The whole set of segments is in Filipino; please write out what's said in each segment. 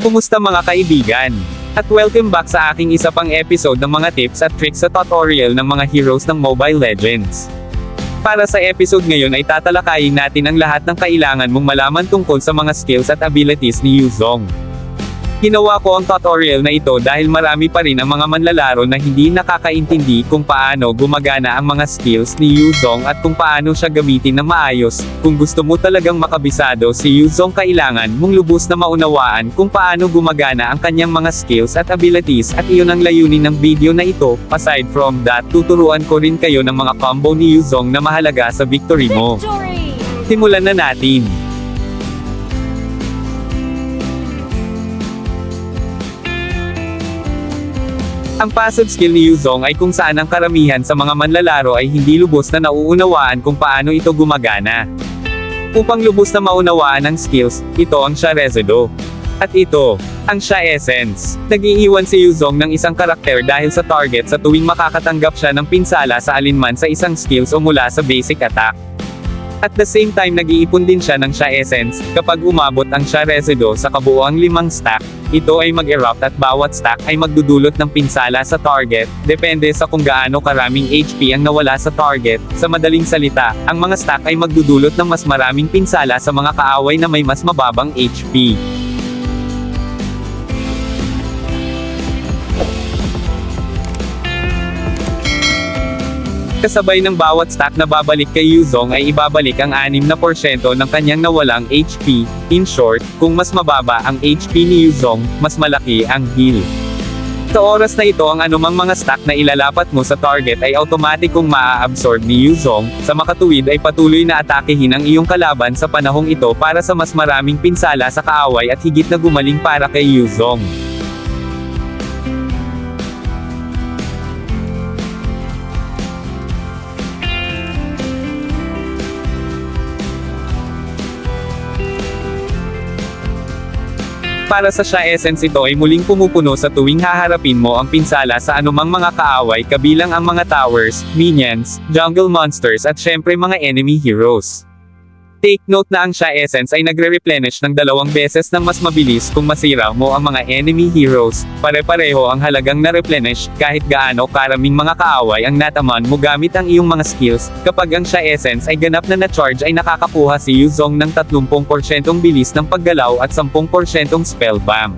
Kumusta mga kaibigan? At welcome back sa aking isa pang episode ng mga tips at tricks sa tutorial ng mga heroes ng Mobile Legends. Para sa episode ngayon ay tatalakayin natin ang lahat ng kailangan mong malaman tungkol sa mga skills at abilities ni Yuzong. Ginawa ko ang tutorial na ito dahil marami pa rin ang mga manlalaro na hindi nakakaintindi kung paano gumagana ang mga skills ni Yuzong at kung paano siya gamitin ng maayos. Kung gusto mo talagang makabisado si Yuzong kailangan mong lubos na maunawaan kung paano gumagana ang kanyang mga skills at abilities at iyon ang layunin ng video na ito. Aside from that, tuturuan ko rin kayo ng mga combo ni Yuzong na mahalaga sa victory mo. Simulan na natin. Ang passive skill ni Yuzong ay kung saan ang karamihan sa mga manlalaro ay hindi lubos na nauunawaan kung paano ito gumagana. Upang lubos na maunawaan ang skills, ito ang Sharezedo. At ito, ang Sha Essence. Nag-iiwan si Yuzong ng isang karakter dahil sa target sa tuwing makakatanggap siya ng pinsala sa alinman sa isang skills o mula sa basic attack. At the same time nag-iipon din siya ng Sha Essence, kapag umabot ang Sha Resido sa kabuoang limang stack, ito ay mag-erupt at bawat stack ay magdudulot ng pinsala sa target, depende sa kung gaano karaming HP ang nawala sa target. Sa madaling salita, ang mga stack ay magdudulot ng mas maraming pinsala sa mga kaaway na may mas mababang HP. Kasabay ng bawat stack na babalik kay Yuzong ay ibabalik ang 6% ng kanyang nawalang HP. In short, kung mas mababa ang HP ni Yuzong, mas malaki ang heal. Sa oras na ito ang anumang mga stack na ilalapat mo sa target ay automatikong maa-absorb ni Yuzong, sa makatuwid ay patuloy na atakehin ang iyong kalaban sa panahong ito para sa mas maraming pinsala sa kaaway at higit na gumaling para kay Yuzong. Para sa Sha Essence ito ay muling pumupuno sa tuwing haharapin mo ang pinsala sa anumang mga kaaway kabilang ang mga towers, minions, jungle monsters at syempre mga enemy heroes. Take note na ang Sha Essence ay nagre-replenish ng dalawang beses ng mas mabilis kung masira mo ang mga enemy heroes, pare-pareho ang halagang na-replenish, kahit gaano karaming mga kaaway ang nataman mo gamit ang iyong mga skills, kapag ang Sha Essence ay ganap na na-charge ay nakakakuha si Yuzong ng 30% bilis ng paggalaw at 10% spell bomb.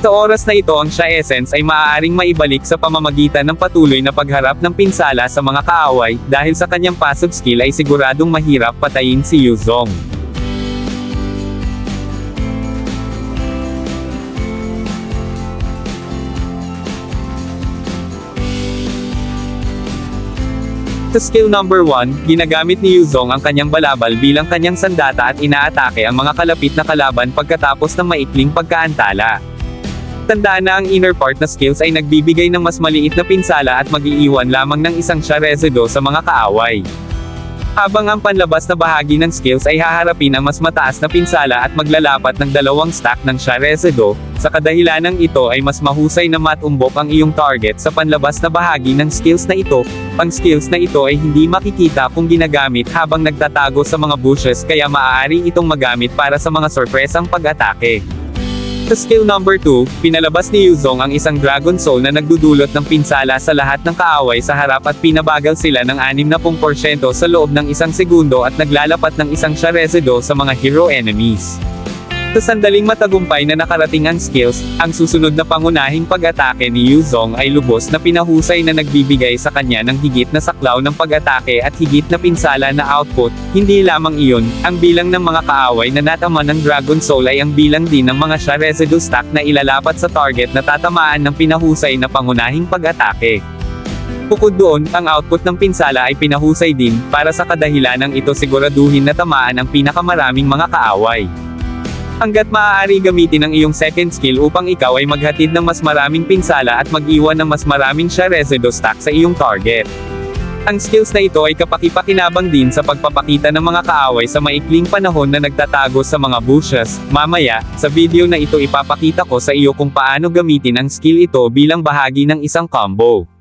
Sa oras na ito ang Sha Essence ay maaaring maibalik sa pamamagitan ng patuloy na pagharap ng pinsala sa mga kaaway, dahil sa kanyang passive skill ay siguradong mahirap patayin si Yuzong. Sa skill number 1, ginagamit ni Yuzong ang kanyang balabal bilang kanyang sandata at inaatake ang mga kalapit na kalaban pagkatapos ng maikling pagkaantala. Tandaan na ang inner part na skills ay nagbibigay ng mas maliit na pinsala at mag-iiwan lamang ng isang siya resido sa mga kaaway. Habang ang panlabas na bahagi ng skills ay haharapin ang mas mataas na pinsala at maglalapat ng dalawang stack ng siya resido, sa kadahilanang ito ay mas mahusay na matumbok ang iyong target sa panlabas na bahagi ng skills na ito. Ang skills na ito ay hindi makikita kung ginagamit habang nagtatago sa mga bushes kaya maaari itong magamit para sa mga sorpresang pag-atake. Sa skill number 2, pinalabas ni Yuzong ang isang Dragon Soul na nagdudulot ng pinsala sa lahat ng kaaway sa harap at pinabagal sila ng 60% sa loob ng isang segundo at naglalapat ng isang Sharesido sa mga hero enemies. Sa sandaling matagumpay na nakarating ang skills, ang susunod na pangunahing pag-atake ni Yuzong ay lubos na pinahusay na nagbibigay sa kanya ng higit na saklaw ng pag-atake at higit na pinsala na output. Hindi lamang iyon, ang bilang ng mga kaaway na natama ng Dragon Soul ay ang bilang din ng mga siya residue stack na ilalapat sa target na tatamaan ng pinahusay na pangunahing pag-atake. Bukod doon, ang output ng pinsala ay pinahusay din, para sa kadahilanang ito siguraduhin na tamaan ang pinakamaraming mga kaaway. Hanggat maaari gamitin ang iyong second skill upang ikaw ay maghatid ng mas maraming pinsala at mag-iwan ng mas maraming siya resido stack sa iyong target. Ang skills na ito ay kapakipakinabang din sa pagpapakita ng mga kaaway sa maikling panahon na nagtatago sa mga bushes. Mamaya, sa video na ito ipapakita ko sa iyo kung paano gamitin ang skill ito bilang bahagi ng isang combo.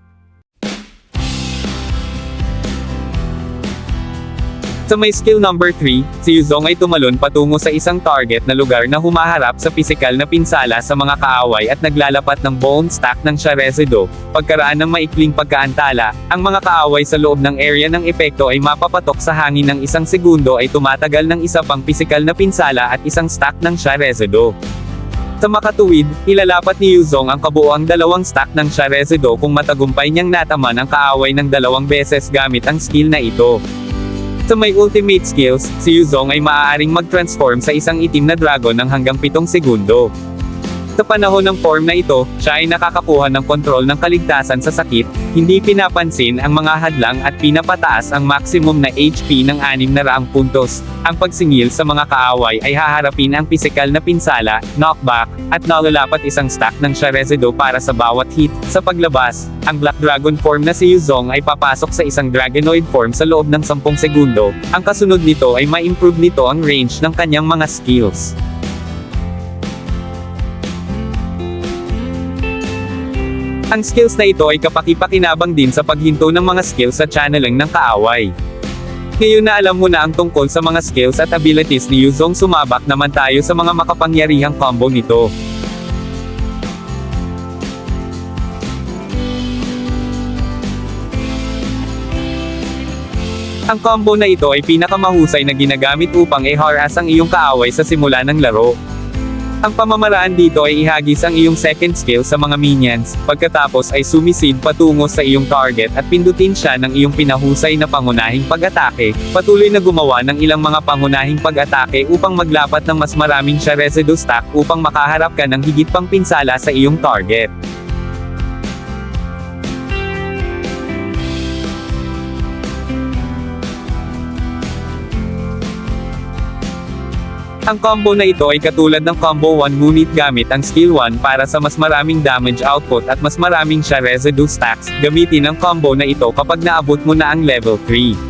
Sa may skill number 3, si Yuzong ay tumalon patungo sa isang target na lugar na humaharap sa pisikal na pinsala sa mga kaaway at naglalapat ng bone stack ng Sharezedo. Pagkaraan ng maikling pagkaantala, ang mga kaaway sa loob ng area ng epekto ay mapapatok sa hangin ng isang segundo ay tumatagal ng isa pang pisikal na pinsala at isang stack ng Sharezedo. Sa makatuwid, ilalapat ni Yuzong ang kabuoang dalawang stack ng Sharezedo kung matagumpay niyang nataman ang kaaway ng dalawang beses gamit ang skill na ito. Sa may ultimate skills, si Yuzong ay maaaring mag-transform sa isang itim na dragon ng hanggang 7 segundo. Sa panahon ng form na ito, siya ay nakakakuha ng kontrol ng kaligtasan sa sakit, hindi pinapansin ang mga hadlang at pinapataas ang maximum na HP ng 600 puntos. Ang pagsingil sa mga kaaway ay haharapin ang pisikal na pinsala, knockback, at nalalapat isang stack ng Sharezedo para sa bawat hit. Sa paglabas, ang Black Dragon form na si Yuzong ay papasok sa isang Dragonoid form sa loob ng 10 segundo. Ang kasunod nito ay ma-improve nito ang range ng kanyang mga skills. Ang skills na ito ay kapakipakinabang din sa paghinto ng mga skills sa channeling ng kaaway. Ngayon na alam mo na ang tungkol sa mga skills at abilities ni Yuzong sumabak naman tayo sa mga makapangyarihang combo nito. Ang combo na ito ay pinakamahusay na ginagamit upang i-harass ang iyong kaaway sa simula ng laro. Ang pamamaraan dito ay ihagis ang iyong second skill sa mga minions, pagkatapos ay sumisid patungo sa iyong target at pindutin siya ng iyong pinahusay na pangunahing pag-atake, patuloy na gumawa ng ilang mga pangunahing pag-atake upang maglapat ng mas maraming siya residue stack upang makaharap ka ng higit pang pinsala sa iyong target. Ang combo na ito ay katulad ng combo 1 ngunit gamit ang skill 1 para sa mas maraming damage output at mas maraming siya residue stacks. Gamitin ang combo na ito kapag naabot mo na ang level 3.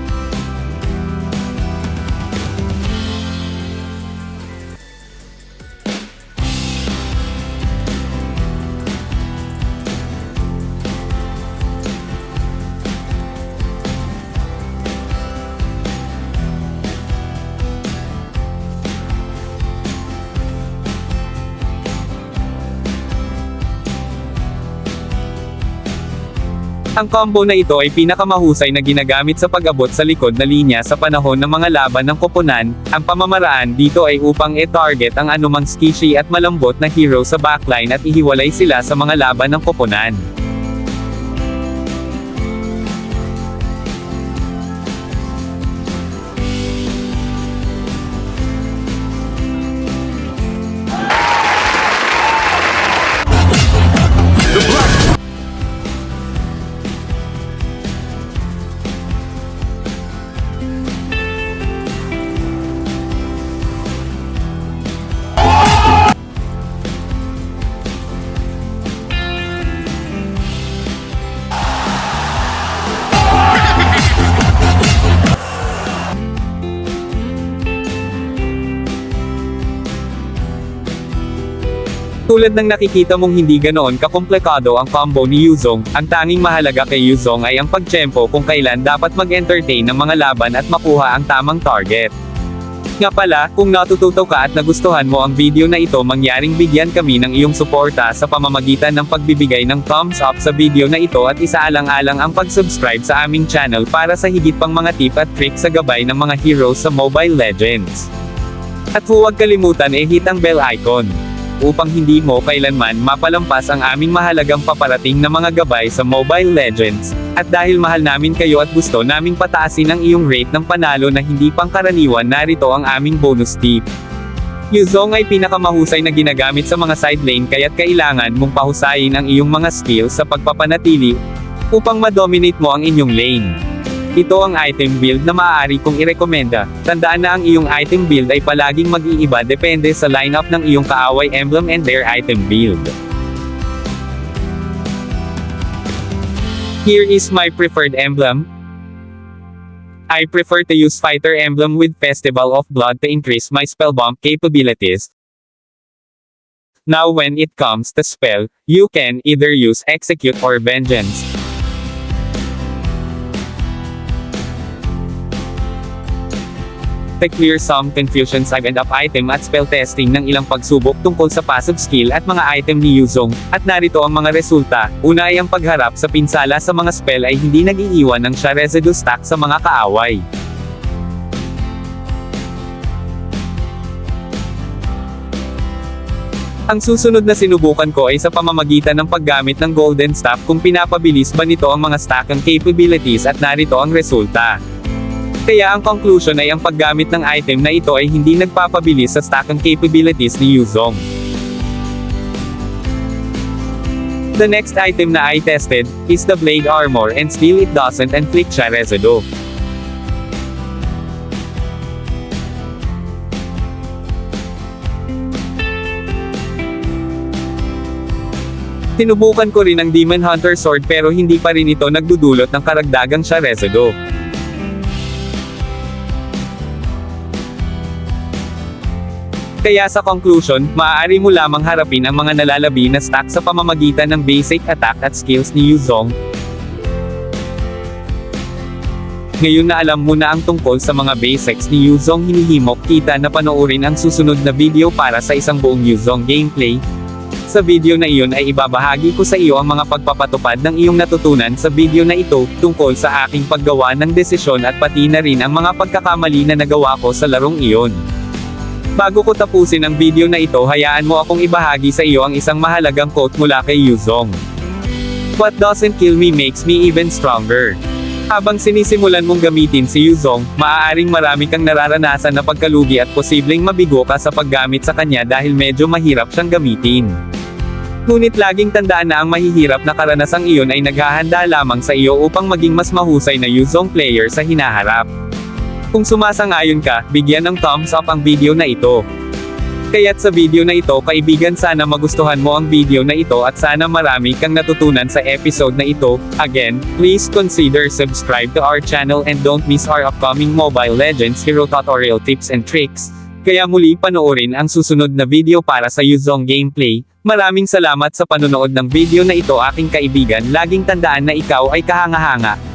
Ang combo na ito ay pinakamahusay na ginagamit sa pag-abot sa likod na linya sa panahon ng mga laban ng koponan. Ang pamamaraan dito ay upang e-target ang anumang skishy at malambot na hero sa backline at ihiwalay sila sa mga laban ng koponan. Tulad ng nakikita mong hindi ganoon kakomplikado ang combo ni Yuzong, ang tanging mahalaga kay Yuzong ay ang pagtsempo kung kailan dapat mag-entertain ng mga laban at makuha ang tamang target. Nga pala, kung natututo ka at nagustuhan mo ang video na ito mangyaring bigyan kami ng iyong suporta sa pamamagitan ng pagbibigay ng thumbs up sa video na ito at isaalang-alang ang pag-subscribe sa aming channel para sa higit pang mga tip at trick sa gabay ng mga heroes sa Mobile Legends. At huwag kalimutan i-hit ang bell icon upang hindi mo kailanman mapalampas ang aming mahalagang paparating na mga gabay sa Mobile Legends. At dahil mahal namin kayo at gusto naming pataasin ang iyong rate ng panalo na hindi pangkaraniwan narito ang aming bonus tip. Yuzong ay pinakamahusay na ginagamit sa mga side lane kaya't kailangan mong pahusayin ang iyong mga skills sa pagpapanatili upang ma-dominate mo ang inyong lane. Ito ang item build na maaari kong irekomenda. Tandaan na ang iyong item build ay palaging mag-iiba depende sa lineup ng iyong kaaway emblem and their item build. Here is my preferred emblem. I prefer to use fighter emblem with Festival of Blood to increase my spell bomb capabilities. Now when it comes to spell, you can either use execute or vengeance. To clear some confusion sa end up item at spell testing ng ilang pagsubok tungkol sa passive skill at mga item ni Yuzong, at narito ang mga resulta. Una ay ang pagharap sa pinsala sa mga spell ay hindi nag-iiwan ng siya residue stack sa mga kaaway. Ang susunod na sinubukan ko ay sa pamamagitan ng paggamit ng Golden Staff kung pinapabilis ba nito ang mga stack and capabilities at narito ang resulta. Kaya ang conclusion ay ang paggamit ng item na ito ay hindi nagpapabilis sa stack and capabilities ni Yuzong. The next item na I tested, is the Blade Armor and still it doesn't inflict siya residue. Tinubukan ko rin ang Demon Hunter Sword pero hindi pa rin ito nagdudulot ng karagdagang siya residue. Kaya sa conclusion, maaari mo lamang harapin ang mga nalalabi na stack sa pamamagitan ng basic attack at skills ni Yuzong. Ngayon na alam mo na ang tungkol sa mga basics ni Yuzong hinihimok kita na panoorin ang susunod na video para sa isang buong Yuzong gameplay. Sa video na iyon ay ibabahagi ko sa iyo ang mga pagpapatupad ng iyong natutunan sa video na ito, tungkol sa aking paggawa ng desisyon at pati na rin ang mga pagkakamali na nagawa ko sa larong iyon. Bago ko tapusin ang video na ito hayaan mo akong ibahagi sa iyo ang isang mahalagang quote mula kay Yuzong. What doesn't kill me makes me even stronger. Habang sinisimulan mong gamitin si Yuzong, maaaring marami kang nararanasan na pagkalugi at posibleng mabigo ka sa paggamit sa kanya dahil medyo mahirap siyang gamitin. Ngunit laging tandaan na ang mahihirap na karanasang iyon ay naghahanda lamang sa iyo upang maging mas mahusay na Yuzong player sa hinaharap. Kung sumasang-ayon ka, bigyan ng thumbs up ang video na ito. Kaya't sa video na ito kaibigan sana magustuhan mo ang video na ito at sana marami kang natutunan sa episode na ito. Again, please consider subscribe to our channel and don't miss our upcoming Mobile Legends Hero tutorial tips and tricks. Kaya muli panoorin ang susunod na video para sa Yuzong gameplay. Maraming salamat sa panonood ng video na ito aking kaibigan. Laging tandaan na ikaw ay kahanga-hanga.